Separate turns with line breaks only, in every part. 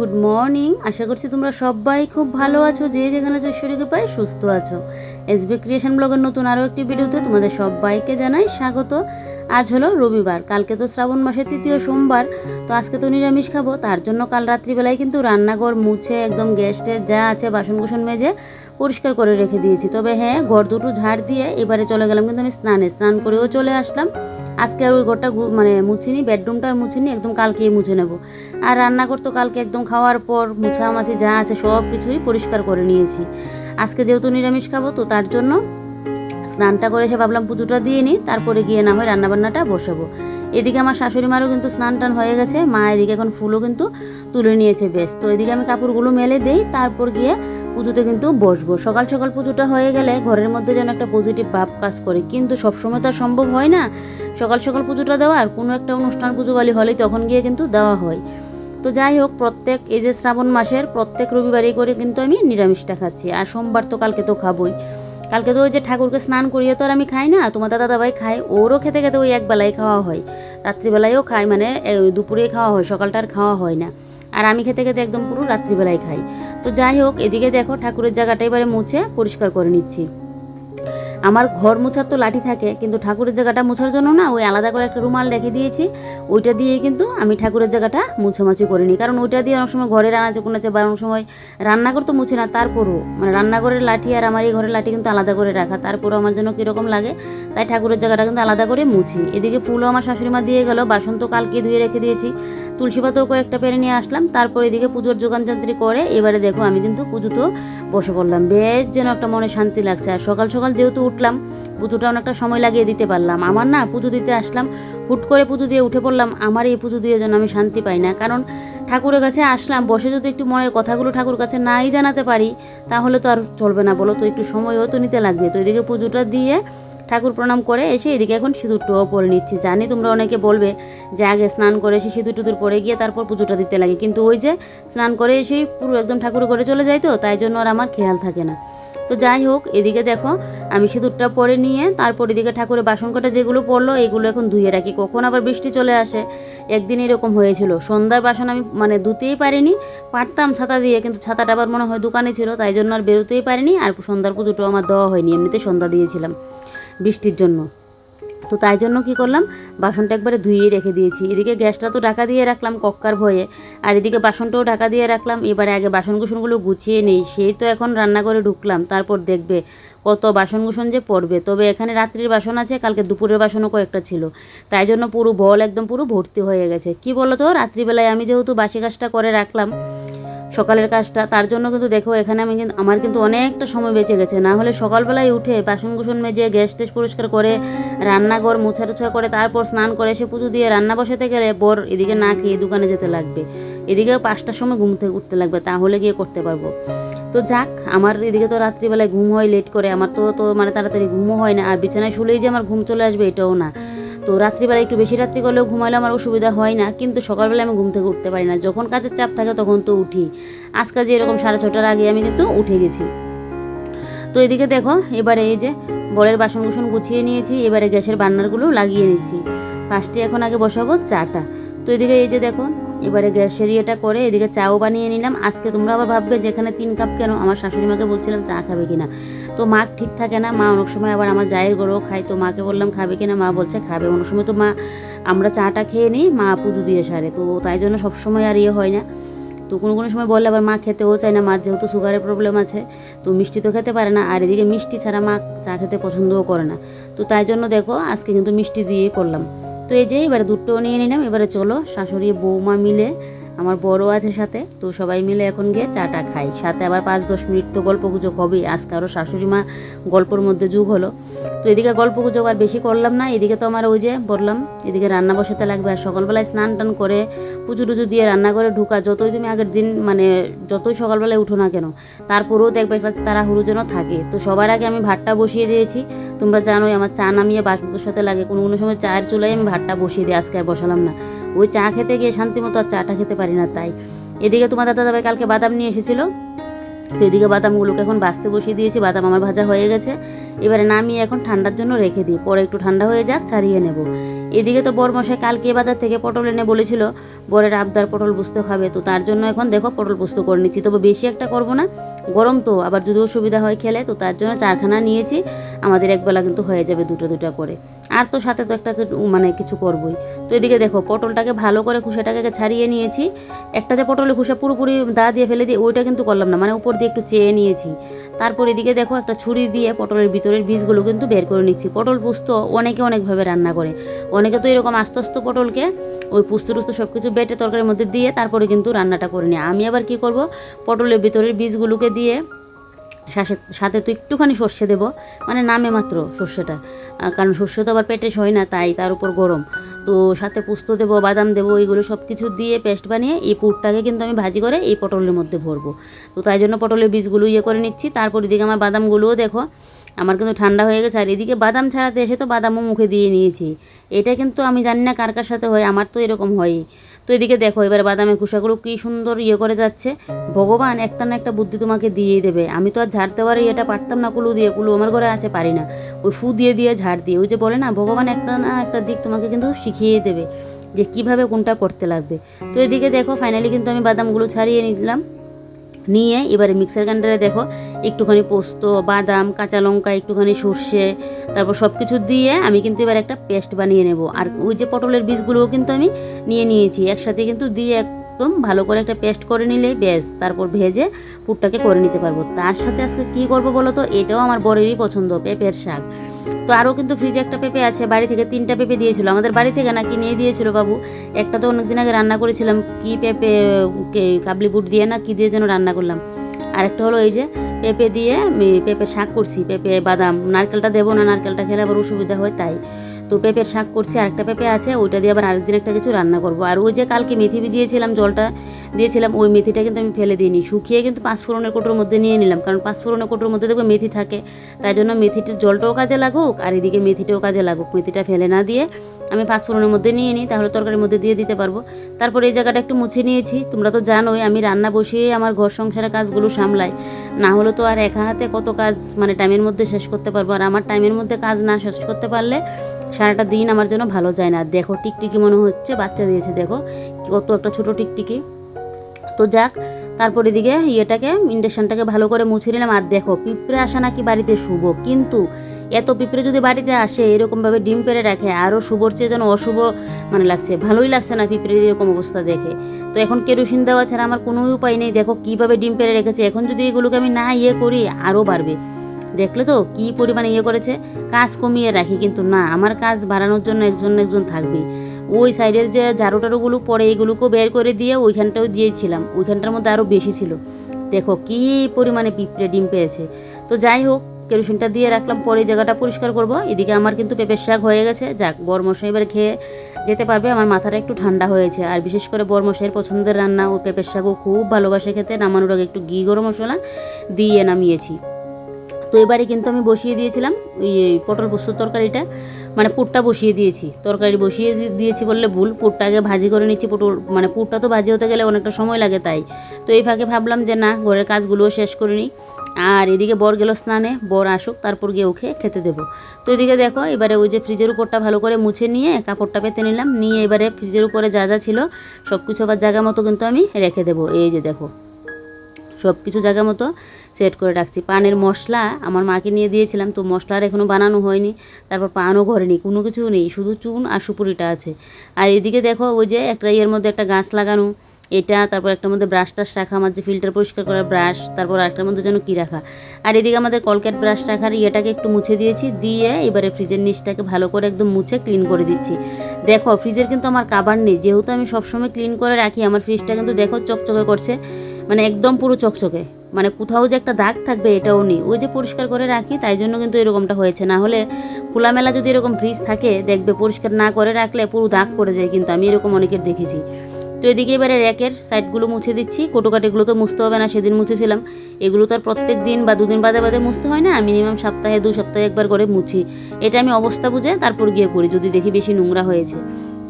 Good morning. আশা করছি তোমরা সবাই খুব ভালো আছো, যে যেখানে আছো, ঈশ্বরীকে পাই সুস্থ আছো। এস বি ক্রিয়েশন ব্লগের নতুন আরও একটি ভিডিওতে তোমাদের সবাইকে জানাই স্বাগত। আজ হলো রবিবার, কালকে তো শ্রাবণ মাসের তৃতীয় সোমবার। তো আজকে তো নিরামিষ খাব, তার জন্য কাল রাত্রিবেলায় কিন্তু রান্নাঘর মুছে একদম গ্যাসটে যা আছে বাসন কুসন মেজে পরিষ্কার করে রেখে দিয়েছি। তবে হ্যাঁ ঘর দুটো ঝাড় দিয়ে এবারে চলে গেলাম কিন্তু আমি স্নানে। স্নান করেও চলে আসলাম। আজকে আর ওই ঘরটা মানে মুছিনি, বেডরুমটা আর মুছিনি, একদম কালকেই মুছে নেব। আর রান্নাঘর তো কালকে একদম খাওয়ার পর মুছামাছি যা আছে সব কিছুই পরিষ্কার করে নিয়েছি। আজকে যেহেতু নিরামিষ খাব, তো তার জন্য স্নানটা করে এসে ভাবলাম পুজোটা দিয়ে নিই, তারপরে গিয়ে না হয় রান্নাবান্নাটা বসাবো। এদিকে আমার শাশুড়ি মারও কিন্তু স্নান টান হয়ে গেছে, মা এদিকে এখন ফুলও কিন্তু তুলে নিয়েছে বেশ। তো এদিকে আমি কাপড়গুলো মেলে দেই, তারপর গিয়ে পুজোতে কিন্তু বসবো। সকাল সকাল পুজোটা হয়ে গেলে ঘরের মধ্যে যেন একটা পজিটিভ ভাব কাজ করে, কিন্তু সবসময় তো আর সম্ভব হয় না। সকাল সকাল পুজোটা দেওয়ার কোনো একটা অনুষ্ঠান পুজো বালি হলেই তখন গিয়ে কিন্তু দেওয়া হয়। তো যাই হোক, প্রত্যেক এই যে শ্রাবণ মাসের প্রত্যেক রবিবারই করে কিন্তু আমি নিরামিষটা খাচ্ছি, আর সোমবার তো কালকে তো খাবোই। কালকে তো ওই যে ঠাকুরকে স্নান করিয়ে তো আর আমি খাই না তোমার দাদা দাদাভাই খায়, ওরও খেতে খেতে ওই একবেলায় খাওয়া হয়। রাত্রিবেলায়ও খাই মানে দুপুরে খাওয়া হয়, সকালটা আর খাওয়া হয় না। আর আমি খেতে খেতে একদম পুরো রাত্রিবেলায় খাই। তো যাই হোক, এদিকে দেখো ঠাকুরের জায়গাটা এবারে মুছে, পরিষ্কার করে নিচ্ছি। আমার ঘর মোছার তো লাঠি থাকে, কিন্তু ঠাকুরের জায়গাটা মোছার জন্য না ওই আলাদা করে একটা রুমাল রেখে দিয়েছি। ওইটা দিয়ে কিন্তু আমি ঠাকুরের জায়গাটা মুছামাছি করে নিই কারণ ওইটা দিয়ে অনেক সময় ঘরের আনাচে আছে বা অনেক সময় রান্নাঘর তো মুছে না, তারপরও মানে রান্নাঘরের লাঠি আর আমার এই ঘরের লাঠি কিন্তু আলাদা করে রাখা, তারপরও আমার জন্য কীরকম লাগে? তাই ঠাকুরের জায়গাটা কিন্তু আলাদা করে মুছি। এদিকে ফুলও আমার শাশুড়ি মা দিয়ে গেল, বাসন তো কালকে ধুয়ে রেখে দিয়েছি। তুলসী পাতাও কয়েকটা পেরে নিয়ে আসলাম। তারপর এদিকে পুজোর যোগান যোগানযন্ত্রী করে, এবারে দেখো আমি কিন্তু পুজোতেও বসে পড়লাম। বেশ যেন একটা মনে শান্তি লাগছে। আর সকাল সকাল যেহেতু উঠলাম, পুজোটা অনেকটা সময় লাগিয়ে দিতে পারলাম। আমার না পুজো দিতে আসলাম, হুট করে পুজো দিয়ে উঠে পড়লাম। আমার এই পুজো দিয়ে যেন আমি শান্তি পাই না। কারণ ঠাকুরের কাছে আসলাম, বসে যদি একটু মনের কথাগুলো ঠাকুর কাছে নাই জানাতে পারি, তাহলে তো আর চলবে না, বলো তো, একটু সময়ও তো নিতে লাগবে। তো এদিকে পুজোটা দিয়ে ঠাকুর প্রণাম করে এসে এদিকে এখন সিঁদুরটাও পরে নিচ্ছি। জানি তোমরা অনেকে বলবে যে আগে স্নান করে এসে সিঁদুর টুদুর পরে গিয়ে তারপর পুজোটা দিতে লাগে, কিন্তু ওই যে স্নান করে এসেই পুরো একদম ঠাকুর ঘরে চলে যায় তো, তাই জন্য আর আমার খেয়াল থাকে না। তো যাই হোক, এদিকে দেখো আমি সিঁদুরটা পরে নিয়ে তারপর এদিকে ঠাকুরের বাসন কটা যেগুলো পড়ল, এগুলো এখন ধুয়ে রাখি। কখন আবার বৃষ্টি চলে আসে, একদিন এরকম হয়েছিল। সন্ধ্যার বাসন আমি মানে ধুতেই পারিনি, পারতাম ছাতা দিয়ে, কিন্তু ছাতাটা আবার মনে হয় দোকানে ছিল, তাই জন্য আর বেরোতেই পারিনি, আর সন্ধ্যার পুজোটাও আমার দেওয়া হয়নি এমনিতে সন্ধ্যা দিয়েছিলাম বৃষ্টির জন্য। তো তাই জন্য কি করলাম? বাসনটা একবারে ধুয়ে রেখে দিয়েছি। এদিকে গ্যাসটা তো ঢাকা দিয়ে রাখলাম কক্কার ভয়ে। আর এদিকে বাসনটাও ঢাকা দিয়ে রাখলাম। এবারে আগে বাসন কুসনগুলো গুছিয়ে নেই, সেই তো এখন রান্না করে ঢুকলাম। তারপর দেখবে কত বাসন কুসন যে পড়বে। তবে এখানে রাত্রির বাসন আছে, কালকে দুপুরের বাসনও কয়েকটা ছিল। তাই জন্য পুরো বল একদম পুরো ভর্তি হয়ে গেছে। কি বলো তো রাত্রিবেলায় আমি যেহেতু বাসি কাজটা করে রাখলাম সকালের কাজটা তার জন্য কিন্তু দেখো এখানে আমি কিন্তু আমার কিন্তু অনেকটা সময় বেঁচে গেছে। না হলে সকালবেলায় উঠে বাসন কুসন মেজে গ্যাস টেস পরিষ্কার করে রান্নাঘর মোছা টোছা করে তারপর স্নান করে এসে পুজো দিয়ে রান্না বসাতে গেলে বর এদিকে না খেয়ে দোকানে যেতে লাগবে। এদিকে পাঁচটার সময় ঘুম থেকে উঠতে লাগবে তাহলে গিয়ে করতে পারব। তো যাক আমার এদিকে তো রাত্রিবেলায় ঘুম হয় লেট করে আমার তো তো মানে তাড়াতাড়ি ঘুমও হয় না। আর বিছানায় শুলেই যে আমার ঘুম চলে আসবে এটাও না। তো রাত্রিবেলা একটু বেশি রাত্রি করলেও ঘুমালে আমার অসুবিধা হয় না, কিন্তু সকালবেলা আমি ঘুম থেকে উঠতে পারি না। যখন কাজের চাপ থাকে তখন তো উঠি। আজকে যে এরকম সাড়ে ছটার আগে আমি কিন্তু উঠে গেছি। তো এদিকে দেখো, এবারে এই যে বলের বাসন কুসন গুছিয়ে নিয়েছি, এবারে গ্যাসের বান্নারগুলো লাগিয়ে নিচ্ছি। ফার্স্টে এখন আগে বসাবো চাটা। তো এদিকে এই যে দেখো এবারে গ্যাস সেরিয়েটা করে এদিকে চাও বানিয়ে নিলাম। আজকে তোমরা আবার ভাববে যে এখানে তিন কাপ কেন? আমার শাশুড়ি মাকে বলছিলাম চা খাবে কিনা। তো মা ঠিক থাকে না। মা অনেক সময় আবার আমার জায়ের গড়েও খায়। তো মাকে বললাম, খাবে কিনা? মা বলছে, খাবে। অনেক সময় তো মা, আমরা চাটা খেয়ে নিই, মা পুজো দিয়ে সারে। তো তাই জন্য সবসময় আর ইয়ে হয় না। তো কোনো কোনো সময় বললে আবার মা খেতেও চায় না। মার যেহেতু সুগারের প্রবলেম আছে, তো মিষ্টি তো খেতে পারে না। আর এদিকে মিষ্টি ছাড়া মা চা খেতে পছন্দও করে না। তো তাই জন্য দেখো, আজকে কিন্তু মিষ্টি দিয়েই করলাম। তো এই যে এবারে দুটো নিয়ে নিলাম এবারে চলো শাশুড়ি বৌমা মিলে আমার বড় আছে সাথে, তো সবাই মিলে এখন গিয়ে চাটা খাই। সাথে আবার পাঁচ দশ মিনিট তো গল্প গুজব হবেই। আজকে আরও শাশুড়ি মা গল্পর মধ্যে যুগ হলো। তো এদিকে গল্প গুজব আর বেশি করলাম না। এদিকে তো আমার ওই যে বললাম, এদিকে রান্না বসাতে লাগবে। আর সকালবেলায় স্নান টান করে পুজো টুজো দিয়ে রান্না করে ঢুকা। যতই তুমি আগের দিন মানে যতই সকালবেলায় উঠো না কেন, তারপরেও দেখবে একটা তাড়াহুড়ো যেন থাকে। তো সবার আগে আমি ভাতটা বসিয়ে দিয়েছি। তোমরা জানোই আমার চা নামিয়ে বাস বসাতে লাগে। কোনো কোনো সময় চায়ের চুলাই আমি ভাতটা বসিয়ে দিই। আজকে আর বসালাম না। ওই চা খেতে গিয়ে শান্তি মতো আর চাটা খেতে পারি না তাই। এদিকে তোমার দাদা দাবাই কালকে বাদাম নিয়ে এসেছিল। তো এদিকে বাদামগুলোকে এখন বাঁচতে বসিয়ে দিয়েছি, বাদাম আমার ভাজা হয়ে গেছে। এবারে নামিয়ে এখন ঠান্ডার জন্য রেখে দিই, পরে একটু ঠান্ডা হয়ে যাক, ছাড়িয়ে নেব। এদিকে তো বরমশাই কালকে বাজার থেকে পটল এনে বলেছিল বরের আবদার পটল পোস্ত খাবে। তো তার জন্য এখন দেখো পটল পোস্ত করে নিচ্ছি। তবে বেশি একটা করব না, গরম তো, আবার যদি অসুবিধা হয় খেলে, তো তার জন্য চারখানা নিয়েছি। আমাদের একবেলা কিন্তু হয়ে যাবে দুটো দুটো করে। আর তো সাথে তো একটা মানে কিছু করবই। তো এদিকে দেখো, পটলটাকে ভালো করে খুশাটাকে ছাড়িয়ে নিয়েছি। একটা যে পটলের খুশা পুরোপুরি দা দিয়ে ফেলে দিয়ে ওইটা কিন্তু করলাম না মানে উপর দিয়ে একটু চেয়ে নিয়েছি। তারপর এদিকে দেখো, একটা ছুরি দিয়ে পটলের ভিতরের বীজগুলো কিন্তু বের করে নিচ্ছি। পটল পুস্ত অনেকে অনেকভাবে রান্না করে। অনেকে তো এরকম আস্তে আস্তে পটলকে ওই পুস্ত টুস্ত সব কিছু বেটে তরকারির মধ্যে দিয়ে তারপরে কিন্তু রান্নাটা করে নিই আমি আবার কি করব? পটলের ভিতরের বীজগুলোকে দিয়ে সাথে সাথে তো একটুখানি সর্ষে দেবো। মানে নামে মাত্র সর্ষেটা। কারণ সর্ষে তো আবার পেটে সই না, তাই তার উপর গরম। তো সাথে পোস্ত দেবো, বাদাম দেবো এইগুলো সব কিছু দিয়ে পেস্ট বানিয়ে এই পুরটাকে কিন্তু আমি ভাজি করে এই পটলের মধ্যে ভরবো। তো তাই জন্য পটলের বীজগুলো ইয়ে করে নিচ্ছি। তারপর দিকে আমার বাদামগুলোও দেখো আমার কিন্তু ঠান্ডা হয়ে গেছে, আর এদিকে বাদাম ছাড়াতে এসে তো বাদামও মুখে দিয়ে নিয়েছি। এটা কিন্তু আমি জানি না কার কার সাথে হয়, আমার তো এরকম হয়ই তো এদিকে দেখো, এবার বাদামের খোসাগুলো কী সুন্দর ইয়ে করে যাচ্ছে। ভগবান, একটা না একটা বুদ্ধি তোমাকে দিয়েই দেবে। আমি তো আর ঝাড় দেওয়ার এটা পারতাম না, কুলু দিয়ে, কুলু আমার ঘরে আছে, পারি না। ওই ফু দিয়ে দিয়ে ঝাড় দিয়ে, ওই যে বলে না, ভগবান একটা না একটা দিক তোমাকে কিন্তু শিখিয়ে দেবে যে কীভাবে কোনটা করতে লাগবে। তো এদিকে দেখো ফাইনালি কিন্তু আমি বাদামগুলো ছাড়িয়ে নিলাম। নিয়ে এবারে মিক্সার গ্রাইন্ডারে দেখো, একটুখানি পোস্ত, বাদাম, কাঁচা লঙ্কা, একটুখানি সর্ষে, তারপর সব কিছু দিয়ে আমি কিন্তু এবার একটা পেস্ট বানিয়ে নেব। আর ওই যে পটলের বীজগুলোও কিন্তু আমি নিয়ে নিয়েছি। একসাথে কিন্তু দিয়ে একদম ভালো করে একটা পেস্ট করে নিলেই ব্যাস, তারপর ভেজে পুরটাকে করে নিতে পারব। তার সাথে আজকে কী করব বলো তো? এটাও আমার বরেরই পছন্দ, পেঁপের শাক। তো আরও কিন্তু ফ্রিজে একটা পেঁপে আছে, বাড়ি থেকে তিনটা পেঁপে দিয়েছিল। আমাদের বাড়ি থেকে না কিনে দিয়েছিল বাবু। একটা তো অনেকদিন আগে রান্না করেছিলাম, কি পেঁপে কাবলি বুট দিয়ে না কি দিয়ে যেন রান্না করলাম। আরেকটা হলো এই যে পেঁপে দিয়ে পেঁপে শাক করছি, পেঁপে, বাদাম। নারকেলটা দেবো না, নারকেলটা খেলে আবার অসুবিধা হয়, তাই। তো পেঁপের শাক করছি, আরেকটা পেঁপে আছে, ওইটা দিয়ে আবার আরেকদিন একটা কিছু রান্না করব। আর ওই যে কালকে মেথি ভিজিয়েছিলাম, জলটা দিয়েছিলাম, ওই মেথিটা কিন্তু আমি ফেলে দিইনি। শুকিয়ে কিন্তু পাঁচফোড়নের কোটোর মধ্যে নিয়ে নিলাম, কারণ পাঁচফোড়নের কোটোর মধ্যে দেখব মেথি থাকে। তাই জন্য মেথিটির জলটাও কাজে লাগুক, আর এদিকে মেথিটাও কাজে লাগুক। মেথিটা ফেলে না দিয়ে আমি পাঁচফোড়নের মধ্যে নিয়ে নিই, তাহলে তরকারির মধ্যে দিয়ে দিতে পারব। তারপর এই জায়গাটা একটু মুছে নিয়েছি। তোমরা তো জানোই, আমি রান্না বসিয়ে আমার ঘর সংসারের কাজগুলো সামলাই। না হলে তো আর একা হাতে কত কাজ মানে টাইমের মধ্যে শেষ করতে পারব। আর আমার টাইমের মধ্যে কাজ না শেষ করতে পারলে সারাটা দিন আমার জন্য ভালো যায় না। দেখো, টিকটিকি মনে হচ্ছে, বাচ্চা দিয়েছে, দেখো, কত একটা ছোট টিকটিকি। তো যাক, তারপর এদিকে ইয়েটাকে, ইন্ডাকশানটাকে ভালো করে মুছে নিলাম। আর দেখো, পিঁপড়ে আসা নাকি বাড়িতে শুভ। কিন্তু এত পিঁপড়ে যদি বাড়িতে আসে, এরকমভাবে ডিম পেড়ে রাখে আরও শুভর চেয়ে যেন অশুভ মানে লাগছে। ভালোই লাগছে না পিঁপড়ের এরকম অবস্থা দেখে। তো এখন কেরোসিন দেওয়া ছাড়া আমার কোনো উপায় নেই। দেখো, কীভাবে ডিম পেড়ে রেখেছে। এখন যদি এগুলোকে আমি না ইয়ে করি আরও বাড়বে। দেখলে তো কী পরিমাণে ইয়ে করেছে? কাজ কমিয়ে রাখি কিন্তু না, আমার কাজ বাড়ানোর জন্য একজন একজন থাকবে। ওই সাইডের যে ঝাড়ু টাড়ুগুলো পরে এগুলোকেও বের করে দিয়ে ওইখানটাও দিয়েছিলাম, ওইখানটার মধ্যে আরও বেশি ছিল। দেখো কী পরিমাণে পিঁপড়ে ডিম পেয়েছে। তো যাই হোক, কেরোসিনটা দিয়ে রাখলাম, পরে জায়গাটা পরিষ্কার করব। এদিকে আমার কিন্তু পেঁপের শাক হয়ে গেছে। যাক, বরমশাই এবার খেয়ে যেতে পারবে। আমার মাথাটা একটু ঠান্ডা হয়েছে। আর বিশেষ করে বরমশাইয়ের পছন্দের রান্না, ও পেঁপের শাকও খুব ভালোবাসে খেতে। নামানোর আগে একটু ঘি গরম মশলা দিয়ে নামিয়েছি। তো এবারে কিন্তু আমি বসিয়ে দিয়েছিলাম পটল পোস্তর তরকারিটা মানে পুরটা বসিয়ে দিয়েছি। তরকারি বসিয়ে দিয়েছি বললে ভুল, পুরটা আগে ভাজি করে নিচ্ছি, পটল মানে পুরটা তো ভাজি হতে গেলে অনেকটা সময় লাগে তাই। তো এই ফাঁকে ভাবলাম যে না, ঘরের কাজগুলোও শেষ করে নিই। আর এদিকে বর গেল স্নানে, বর আসুক, তারপর গিয়ে ওকে খেতে দেবো। তো এদিকে দেখো, এবারে ওই যে ফ্রিজের উপরটা ভালো করে মুছে নিয়ে কাপড়টা পেতে নিলাম, নিয়ে এবারে ফ্রিজের উপরে যা যা ছিল সব কিছু আবার জায়গা মতো কিন্তু আমি রেখে দেবো। এই যে দেখো সব কিছু জায়গা মতো সেট করে রাখছি। পানের মশলা আমার মাকে নিয়ে দিয়েছিলাম, তো মশলার এখনও বানানো হয়নি। তারপর পানও ঘরে নেই কোনো কিছু নেই, শুধু চুন আর সুপুরিটা আছে। আর এদিকে দেখো ওই যে একটা ইয়ের মধ্যে একটা গাছ লাগানো, এটা, তারপর একটার মধ্যে ব্রাশ টাশ রাখা, আমার যে ফিল্টার পরিষ্কার করার ব্রাশ তারপর একটার মধ্যে যেন কী রাখা। আর এদিকে আমাদের কলকেট ব্রাশ রাখার ইয়েটাকে একটু মুছে দিয়েছি, দিয়ে এবারে ফ্রিজের নিচটাকে ভালো করে একদম মুছে ক্লিন করে দিচ্ছি। দেখো ফ্রিজের কিন্তু আমার কাবার নেই, যেহেতু আমি সবসময় ক্লিন করে রাখি, আমার ফ্রিজটা কিন্তু দেখো চকচকে করছে। মানে একদম পুরো চকচকে। মানে কোথাও যে একটা দাগ থাকবে এটাও নেই। ওই যে পরিষ্কার করে রাখি, তাই জন্য কিন্তু এরকমটা হয়েছে। না হলে খোলামেলা যদি এরকম ফ্রিজ থাকে, দেখবে পরিষ্কার না করে রাখলে পুরো দাগ পড়ে যায় কিন্তু, আমি এরকম অনেকের দেখেছি। তো এদিকে এবারে র্যাকের সাইডগুলো মুছে দিচ্ছি। কোটোকাটিগুলো তো মুছতে হবে না, সেদিন মুছেছিলাম। এগুলো তো আর প্রত্যেক দিন বা দুদিন বাদে বাদে মুছতে হয় না। মিনিমাম সপ্তাহে, দু সপ্তাহে একবার করে মুছি। এটা আমি অবস্থা বুঝে তারপর গিয়ে করি যদি দেখি বেশি নোংরা হয়েছে।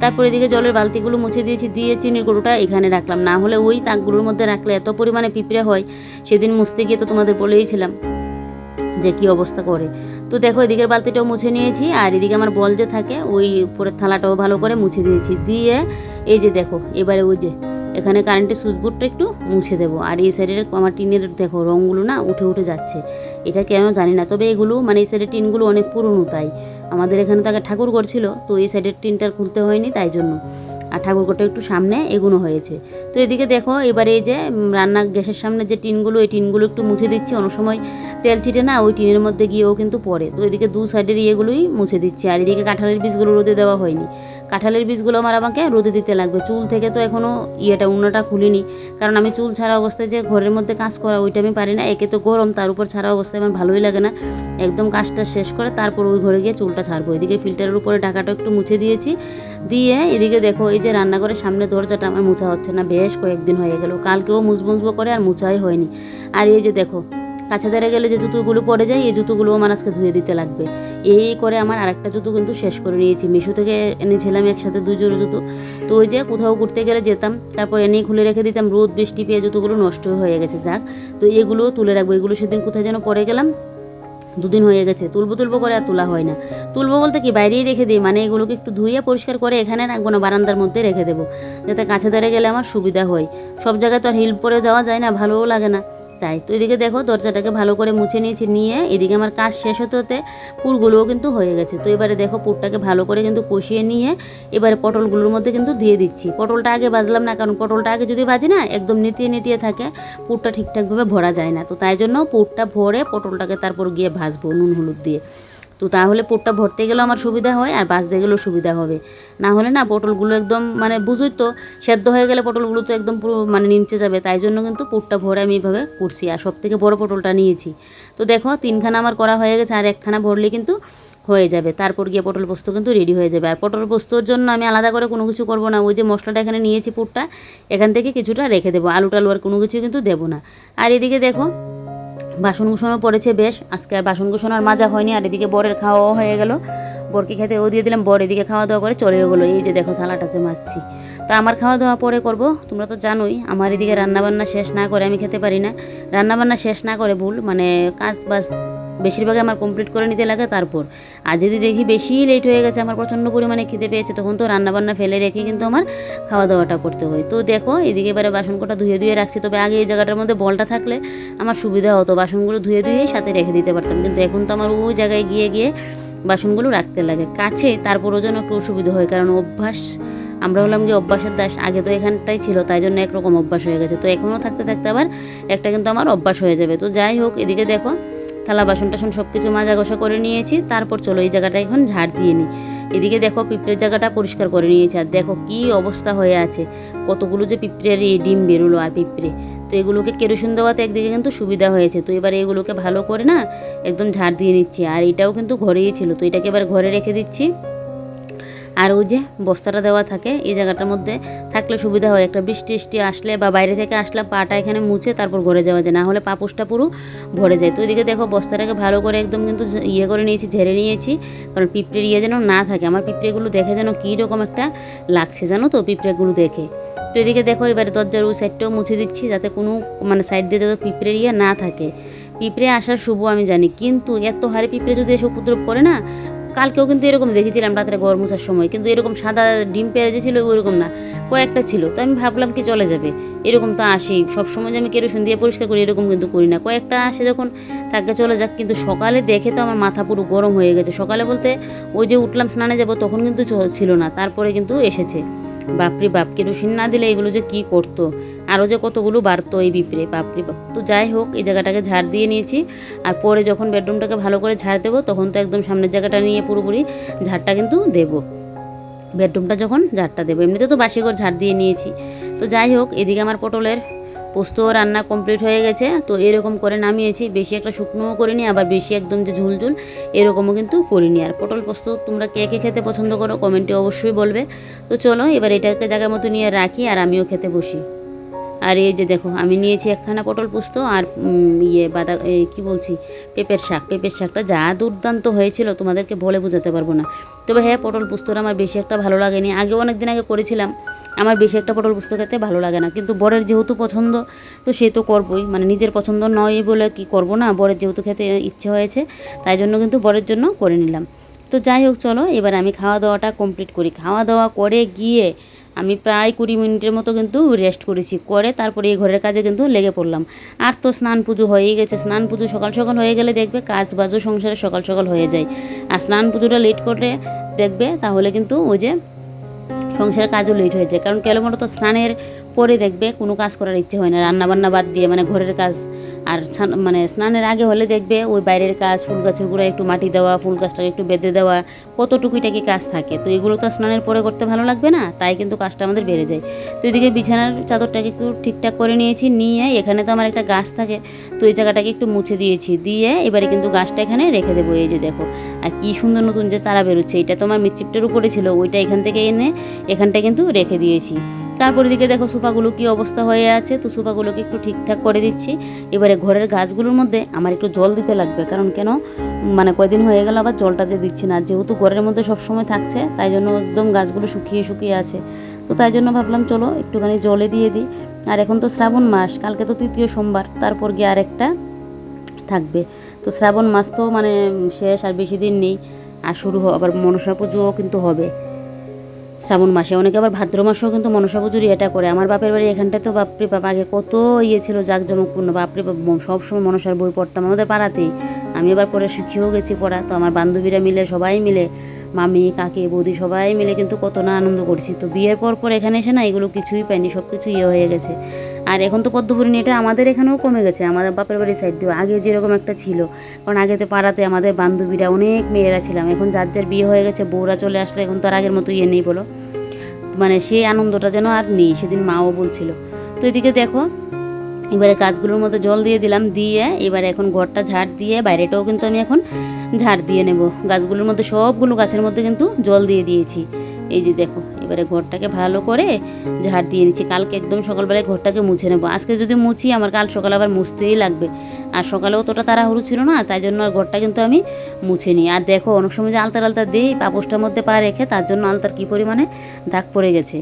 তারপর এদিকে জলের বালতিগুলো মুছে দিয়েছি, দিয়ে চিনির গরুটা এখানে রাখলাম। না হলে ওই তাকগুলোর মধ্যে রাখলে এত পরিমাণে পিঁপড়ে হয়, সেদিন মুছতে গিয়ে তো তোমাদের বলেইছিলাম যে কি অবস্থা করে। তো দেখো, এদিকের বালতিটাও মুছে নিয়েছি আর এদিকে আমার বল যে থাকে, ওই উপরের থালাটাও ভালো করে মুছে দিয়েছি। দিয়ে এই যে দেখো, এবারে ওই যে এখানে কারেন্টের সুইচ বোর্ডটা একটু মুছে দেবো। আর এই সাইডের আমার টিনের দেখো, রঙগুলো না উঠে উঠে যাচ্ছে। এটা কেন জানি না, তবে এগুলো মানে এই সাইডের টিনগুলো অনেক পুরনো তাই। আমাদের এখানে তাকে ঠাকুর করছিল তো এই সাইডের টিনটা খুলতে হয়নি তাই জন্য। আর ঠাকুরঘরটা একটু সামনে এগুনো হয়েছে। তো এদিকে দেখো, এবারে এই যে রান্না গ্যাসের সামনে যে টিনগুলো, এই টিনগুলো একটু মুছে দিচ্ছি। অনেক সময় তেল ছিটে না, ওই টিনের মধ্যে গিয়েও কিন্তু পড়ে। তো এদিকে দু সাইডের ইয়েগুলোই মুছে দিচ্ছে। আর এদিকে কাঁঠালের বীজগুলো রোদে দেওয়া হয়নি। কাঁঠালের বীজগুলো আমার আমাকে রোদে দিতে লাগবে। চুল থেকে তো এখনও ইয়েটা, উন্নটা খুলিনি। কারণ আমি চুল ছাড়া অবস্থায় যে ঘরের মধ্যে কাজ করা, ওইটা আমি পারি না। একে তো গরম, তার উপর ছাড়া অবস্থায় আমার ভালোই লাগে না। একদম কাজটা শেষ করে তারপর ওই ঘরে গিয়ে চুলটা ছাড়বো। এদিকে ফিল্টারের উপরে ঢাকাটা একটু মুছে দিয়েছি। দিয়ে এদিকে দেখো, এই যে রান্নাঘরের সামনে দরজাটা আমার মোছা হচ্ছে না। বেশ কয়েকদিন হয়ে গেল। কালকেও মুজবুজবো করে আর মোছাই হয়নি। আর এই যে দেখো কাছাদারে গেলে যে জুতোগুলো পড়ে যায়, এই জুতোগুলো আমার আজকে ধুয়ে দিতে লাগবে। এই করে আমার আরেকটা জুতো কিন্তু শেষ করে নিয়েছি। মিশো থেকে এনেছিলাম একসাথে দুই জোড়ো জুতো। তো ওই যে কোথাও ঘুরতে গেলে যেতাম, তারপর এনেই খুলে রেখে দিতাম, রোদ, বৃষ্টি পেয়ে জুতোগুলো নষ্ট হয়ে গেছে, যাক। তো এগুলোও তুলে রাখব। এগুলো সেদিন কোথায় যেন পড়ে গেলাম, দুদিন হয়ে গেছে। তুলবো তুলবো করে আর তোলা হয় না। তুলবো বলতে কি, বাইরেই রেখে দিই মানে এগুলোকে একটু ধুয়ে পরিষ্কার করে এখানে রাখব না, বারান্দার মধ্যে রেখে দেবো। যাতে কাছে দাঁড়ে গেলে আমার সুবিধা হয়। সব জায়গায় তো আর হিল পরে যাওয়া যায় না, ভালোও লাগে না। তাই তো এদিকে দেখো দরজাটাকে ভালো করে মুছে নিয়েছি, নিয়ে এদিকে আমার কাজ শেষ হতে হতে পুরগুলোও কিন্তু হয়ে গেছে। তো এবারে দেখো পুরটাকে ভালো করে কিন্তু কষিয়ে নিয়ে এবারে পটলগুলোর মধ্যে কিন্তু দিয়ে দিচ্ছি। পটলটা আগে বাজলাম না, কারণ পটলটা আগে যদি বাজি না, একদম নেতিয়ে নিতিয়ে থাকে, পুরটা ঠিকঠাকভাবে ভরা যায় না। তো তাই জন্য পুরটা ভরে পটলটাকে তারপর গিয়ে ভাজবো নুন, হলুদ দিয়ে। তো তাহলে পুরটা ভরতে গেলেও আমার সুবিধা হয় আর বাঁচতে গেলেও সুবিধা হবে। না হলে না পটলগুলো একদম মানে বুঝোই তো, সেদ্ধ হয়ে গেলে পটলগুলো তো একদম পুরো মানে নিমচে যাবে, তাই জন্য কিন্তু পুরটা ভরে আমি এইভাবে করছি আর সব থেকে বড় পটলটা নিয়েছি। তো দেখো, তিনখানা আমার করা হয়ে গেছে আর একখানা ভরলে কিন্তু হয়ে যাবে, তারপর গিয়ে পটল পোস্ত কিন্তু রেডি হয়ে যাবে। আর পটল পোস্তর জন্য আমি আলাদা করে কোনো কিছু করব না, ওই যে মশলাটা এখানে নিয়েছি পুরটা এখান থেকে কিছুটা রেখে দেবো, আলু টালু আর কোনো কিছু কিন্তু দেবো না। আর এদিকে দেখো বাসন কুসনও পড়েছে বেশ। আজকে আর বাসন কুসন আর মাজা হয়নি, আর এদিকে বরের খাওয়াও হয়ে গেল। বরকে খেতে ও দিয়ে দিলাম, বর এদিকে খাওয়া দাওয়া করে চলেও গেলো। এই যে দেখো থালাটা যে মাছছি তো আমার খাওয়া দাওয়া পরে করব, তোমরা তো জানোই, আমার এদিকে রান্নাবান্না শেষ না করে আমি খেতে পারি না। রান্নাবান্না শেষ না করে ভুল মানে কাজ বাস বেশিরভাগই আমার কমপ্লিট করে নিতে লাগে তারপর। আর যদি দেখি বেশি লেট হয়ে গেছে, আমার প্রচণ্ড পরিমাণে খিদে পেয়েছে, তখন তো রান্নাবান্না ফেলে রেখে কিন্তু আমার খাওয়া দাওয়াটা করতে হয়। তো দেখো, এদিকে এবারে বাসন কটা ধুয়ে ধুয়ে রাখছি। তবে আগে এই জায়গাটার মধ্যে বলটা থাকলে আমার সুবিধা হতো। বাসনগুলো ধুয়ে ধুয়েই সাথে রেখে দিতে পারতাম। কিন্তু এখন তো আমার ওই জায়গায় গিয়ে গিয়ে বাসনগুলো রাখতে লাগে। কাছে তারপরও যেন একটু অসুবিধা হয়। কারণ অভ্যাস, আমরা হলাম যে অভ্যাসের দাস। আগে তো এখানটাই ছিল, তাই জন্য একরকম অভ্যাস হয়ে গেছে। তো এখনও থাকতে থাকতে আবার একটা কিন্তু আমার অভ্যাস হয়ে যাবে। তো যাই হোক, এদিকে দেখো থালা বাসন টাসন সব কিছু মাজা গোসা করে নিয়েছি, তারপর চলো এই জায়গাটা এখন ঝাড় দিয়ে নিই। এদিকে দেখো পিঁপড়ের জায়গাটা পরিষ্কার করে নিয়েছি, আর দেখো কি অবস্থা হয়ে আছে। কতগুলো যে পিঁপড়ের এই ডিম বেরোলো আর পিঁপড়ে। তো এগুলোকে কেরোসিন দেওয়াতে একদিকে কিন্তু সুবিধা হয়েছে। তো এবার এগুলোকে ভালো করে না একদম ঝাড় দিয়ে নিচ্ছি, আর এটাও কিন্তু ঘরেই ছিল। তো এটাকে এবার ঘরে রেখে দিচ্ছি। আর ওই যে বস্তাটা দেওয়া থাকে, এই জায়গাটার মধ্যে থাকলে সুবিধা হয়। একটা বৃষ্টি টিষ্টি আসলে বা বাইরে থেকে আসলে পাটা এখানে মুছে তারপর ঘরে যাওয়া যায়, না হলে পাপুসটা পুরো ভরে যায়। তো ওইদিকে দেখো বস্তাটাকে ভালো করে একদম কিন্তু ইয়ে করে নিয়েছি, ঝেড়ে নিয়েছি, কারণ পিঁপড়ের ইয়ে যেন না থাকে। আমার পিঁপড়েগুলো দেখে যেন কী রকম একটা লাগছে জানো তো পিঁপড়েগুলো দেখে। তো এদিকে দেখো এবারে দরজার ওই সাইডটাও মুছে দিচ্ছি, যাতে কোনো মানে সাইড দিয়ে যাতে পিঁপড়ের ইয়ে না থাকে। পিঁপড়ে আসার শুভ আমি জানি, কিন্তু এত হারে পিঁপড়ে যদি এসে উপদ্রব করে না কালকেও কিন্তু এরকম দেখেছিলাম রাত্রে ঘর মোছার সময়, কিন্তু এরকম সাদা ডিম পেরে যে ছিল ওইরকম না, কয়েকটা ছিল। তো আমি ভাবলাম কি চলে যাবে? এরকম তো আসেই সবসময় যে আমি কেরোসিন দিয়ে পরিষ্কার করি, এরকম কিন্তু করি না। কয়েকটা আসে যখন, তাকে চলে যাক, কিন্তু সকালে দেখে তো আমার মাথা পুরো গরম হয়ে গেছে। সকালে বলতে ওই যে উঠলাম স্নানে যাব, তখন কিন্তু ছিল না, তারপরে কিন্তু এসেছে। বাপরে বাপ কেরোসিন না দিলে এগুলো যে কি করতো? আরও যে কতগুলো বাড়তো এই বিপরে, বাপরে বাপ। তো যাই হোক, এই জায়গাটাকে ঝাড় দিয়ে নিয়েছি, আর পরে যখন বেডরুমটাকে ভালো করে ঝাড় দেবো, তখন তো একদম সামনের জায়গাটা নিয়ে পুরোপুরি ঝাড়টা কিন্তু দেবো। বেডরুমটা যখন ঝাড়টা দেবো, এমনিতে তো বাসিঘর ঝাড় দিয়ে নিয়েছি। তো যাই হোক, এদিকে আমার পটলের পোস্ত রান্না কমপ্লিট হয়ে গেছে, তো এরকম করে নামিয়েছি। বেশি একটা শুকনোও করিনি, আবার বেশি একদম যে ঝুল ঝুল এরকমও কিন্তু করিনি। আর পটল পোস্ত তোমরা কে কে খেতে পছন্দ করো কমেন্টে অবশ্যই বলবে। তো চলো, এবার এটাকে জায়গা মতো নিয়ে রাখি আর আমিও খেতে বসি। আর এই যে দেখো, আমি নিয়েছি একখানা পটল পুস্ত আর ইয়ে বাদা কি বলছি? পেঁপের শাক। পেঁপের শাকটা যা দুর্দান্ত হয়েছিল, তোমাদেরকে বলে বোঝাতে পারব না। তবে হ্যাঁ পটল পুস্তটা আমার বেশি একটা ভালো লাগেনি। আগে অনেক দিন আগে করেছিলাম। আমার বেশি একটা পটল পুস্ত খেতে ভালো লাগে না। কিন্তু বরের যেহেতু পছন্দ, তো সে তো করবই। মানে নিজের পছন্দ নয় বলে কি করব না? বরের যেহেতু খেতে ইচ্ছে হয়েছে, তাই জন্য কিন্তু বরের জন্য করে নিলাম। তো যাই হোক, চলো, এবার আমি খাওয়া দাওয়াটা কমপ্লিট করি। খাওয়া দাওয়া করে গিয়ে আমি প্রায় কুড়ি মিনিটের মতো কিন্তু রেস্ট করেছি। করে তারপরে এই ঘরের কাজে কিন্তু লেগে পড়লাম। আর তো স্নান পুজো হয়েই গেছে। স্নান পুজো সকাল সকাল হয়ে গেলে দেখবে কাজ বাজও সংসারে সকাল সকাল হয়ে যায়। আর স্নান পুজোটা লেট করে দেখবে তাহলে কিন্তু ওই যে সংসারের কাজও লেট হয়ে যায়। কারণ কেলমটো তো স্নানের পরে দেখবে কোনো কাজ করার ইচ্ছে হয় না। রান্না বান্না বাদ দিয়ে মানে ঘরের কাজ আর মানে স্নানের আগে হলে দেখবে ওই বাইরের কাজ, ফুল গাছের গোড়ায় একটু মাটি দেওয়া, ফুল গাছটাকে একটু বেঁধে দেওয়া কত টুকিটাকি কাজ থাকে। তো এগুলো তো স্নানের পরে করতে ভালো লাগবে না, তাই কিন্তু কাজটা আমাদের বেড়ে যায়। তো এদিকে বিছানার চাদরটাকে একটু ঠিকঠাক করে নিয়েছি, নিয়ে এখানে তো আমার একটা গাছ থাকে, তো এই জায়গাটাকে একটু মুছে দিয়েছি। দিয়ে এবারে কিন্তু গাছটা এখানে রেখে দেবো, এই যে দেখো। আর কি সুন্দর নতুন যে চারা বেরোচ্ছে, এটা তো আমার মিচিপটের উপরে ছিল, ওইটা এখান থেকে এনে এখানটা কিন্তু রেখে দিয়েছি। তারপর দিকে দেখো সোফাগুলো কি অবস্থা হয়ে আছে। তো সোফাগুলোকে একটু ঠিকঠাক করে দিচ্ছি। এবারে ঘরের গাছগুলোর মধ্যে আমার একটু জল দিতে লাগবে। কারণ কেন? মানে কয়দিন হয়ে গেল আবার জলটা যে দিচ্ছি না। যেহেতু ঘরের মধ্যে সব সময় থাকছে, তাই জন্য একদম গাছগুলো শুকিয়ে শুকিয়ে আছে। তো তাই জন্য ভাবলাম, চলো একটুখানি জলে দিয়ে দিই। আর এখন তো শ্রাবণ মাস, কালকে তো তৃতীয় সোমবার, তারপর গিয়ে আরেকটা থাকবে। তো শ্রাবণ মাস তো মানে শেষ আর বেশি দিন নেই। আর শুরু আবার মনসা পুজোও কিন্তু হবে। শ্রাবণ মাসে। অনেকে আবার ভাদ্র মাসেও কিন্তু মনসা পুজোর এটা করে। আমার বাপের বাড়ি এখানটা তো বাপরে বাপ, আগে কত ইয়ে ছিল, জাঁকজমকপূর্ণ। বাপরে বাপ সবসময় মনসার বই পড়তাম আমাদের পাড়াতেই। আমি এবার পরে শিখিয়েও গেছি পড়া। তো আমার বান্ধবীরা মিলে, সবাই মিলে, মামি, কাকি, বৌদি সবাই মিলে কিন্তু কত না আনন্দ করছি। তো বিয়ের পর পর এখানে এসে না এগুলো কিছুই পাইনি সব কিছু ইয়ে হয়ে গেছে। আর এখন তো পদ্মপুরী এটা আমাদের এখানেও কমে গেছে, আমাদের বাপের বাড়ির সাইড দিয়েও। আগে যেরকম একটা ছিল, কারণ আগে তো পাড়াতে আমাদের বান্ধবীরা অনেক মেয়েরা ছিলাম। এখন যার যার বিয়ে হয়ে গেছে, বউরা চলে আসলো, এখন তো আর আগের মতো ইয়ে নেই বলো। মানে সেই আনন্দটা যেন আর নেই, সেদিন মাও বলছিল। তো এদিকে দেখো, এবারে গাছগুলোর মধ্যে জল দিয়ে দিলাম, দিয়ে এবারে এখন ঘরটা ঝাড় দিয়ে, বাইরেটাও কিন্তু আমি এখন ঝাড় দিয়ে নেব। গাছগুলোর মধ্যে সবগুলো গাছের মধ্যে কিন্তু জল দিয়ে দিয়েছি। এই যে দেখো এবারে ঘরটাকে ভালো করে ঝাড় দিয়ে নিচ্ছি। কালকে একদম সকালবেলায় ঘরটাকে মুছে নেব। আজকে যদি মুছি, আমার কাল সকালে আবার মুছতেই লাগবে। আর সকালে অতটা তাড়াহুড়ো ছিল না, তাই জন্য আর ঘরটা কিন্তু আমি মুছে নিই। আর দেখো, অনেক সময় যে আলতার আলতার দিই, পাপোশটার মধ্যে পা রেখে তার জন্য আলতার কী পরিমাণে দাগ পড়ে গেছে।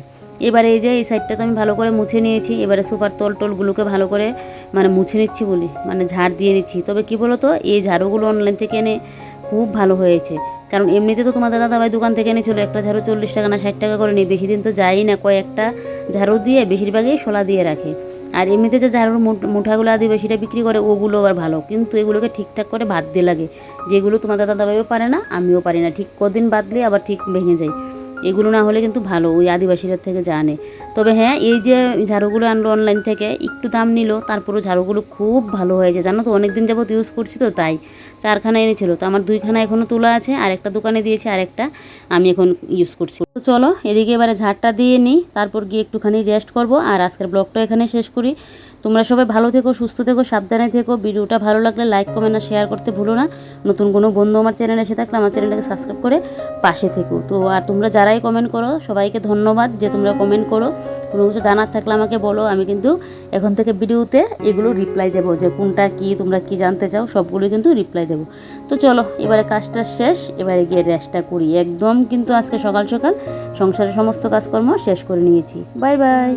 এবারে এই যে, এই সাইডটা তো আমি ভালো করে মুছে নিয়েছি। এবারে সুপার তল টলগুলোকে ভালো করে মানে মুছে নিচ্ছি বলি মানে ঝাড় দিয়ে নিচ্ছি। তবে কি বলো তো এই ঝাড়ুগুলো অনলাইন থেকে এনে খুব ভালো হয়েছে। কারণ এমনিতে তো তোমাদের দাদাভাই দোকান থেকে এনেছিল, একটা ঝাড়ু চল্লিশ টাকা না ষাট টাকা করে নিয়ে, বেশি দিন তো যাই না, কয়েকটা ঝাড়ু দিয়ে বেশিরভাগই শোলা দিয়ে রাখে। আর এমনিতে যে ঝাড়ুর মুঠ- মুঠাগুলো আদি সেটা বিক্রি করে, ওগুলো আবার ভালো, কিন্তু এগুলোকে ঠিকঠাক করে বাদ দিয়ে লাগে। যেগুলো তোমাদের দাদাভাইও পারে না, আমিও পারি না, ঠিক কদিন বাদলে আবার ঠিক ভেঙে যায়। এগুলো না হলে কিন্তু ভালো, ওই আদিবাসীরা থেকে জানে। তবে হ্যাঁ এই যে ঝাড়ুগুলো আনলো অনলাইন থেকে, একটু দাম নিল, তারপরও ঝাড়ুগুলো খুব ভালো হয়েছে। জানো তো অনেক দিন যাবত ইউজ করছি তো, তাই। চারখানা এনেছিল। তো আমার দুইখানা এখনও তোলা আছে আর একটা দোকানে দিয়েছে আর একটা আমি এখন ইউজ করছি। তো চলো, এদিকে এবারে ঝাড়টা দিয়ে নিই, তারপর গিয়ে একটুখানি রেস্ট করব। আর আজকের ব্লগটা এখানে শেষ করি। তোমরা সবাই ভালো থেকো, সুস্থ থেকো, সাবধানে থেকো। ভিডিওটা ভালো লাগলে লাইক কমেন্ট আর শেয়ার করতে ভুলো না। নতুন কোনো বন্ধু আমার চ্যানেলে এসে থাকলে আমার চ্যানেলটাকে সাবস্ক্রাইব করে পাশে থেকো। তো আর তোমরা যারাই কমেন্ট করো, সবাইকে ধন্যবাদ যে তোমরা কমেন্ট করো। কোনো কিছু জানার থাকলে আমাকে বলো, আমি কিন্তু এখন থেকে ভিডিওতে এগুলো রিপ্লাই দেবো যে কোনটা কি, তোমরা কি জানতে চাও, সবগুলো কিন্তু রিপ্লাই দেবো। তো চলো, এবারে কাজটা শেষ, এবারে গিয়ে রেস্টটা করি। একদম কিন্তু আজকে সকাল সকাল সংসারের সমস্ত কাজকর্ম শেষ করে নিয়েছি। Bye bye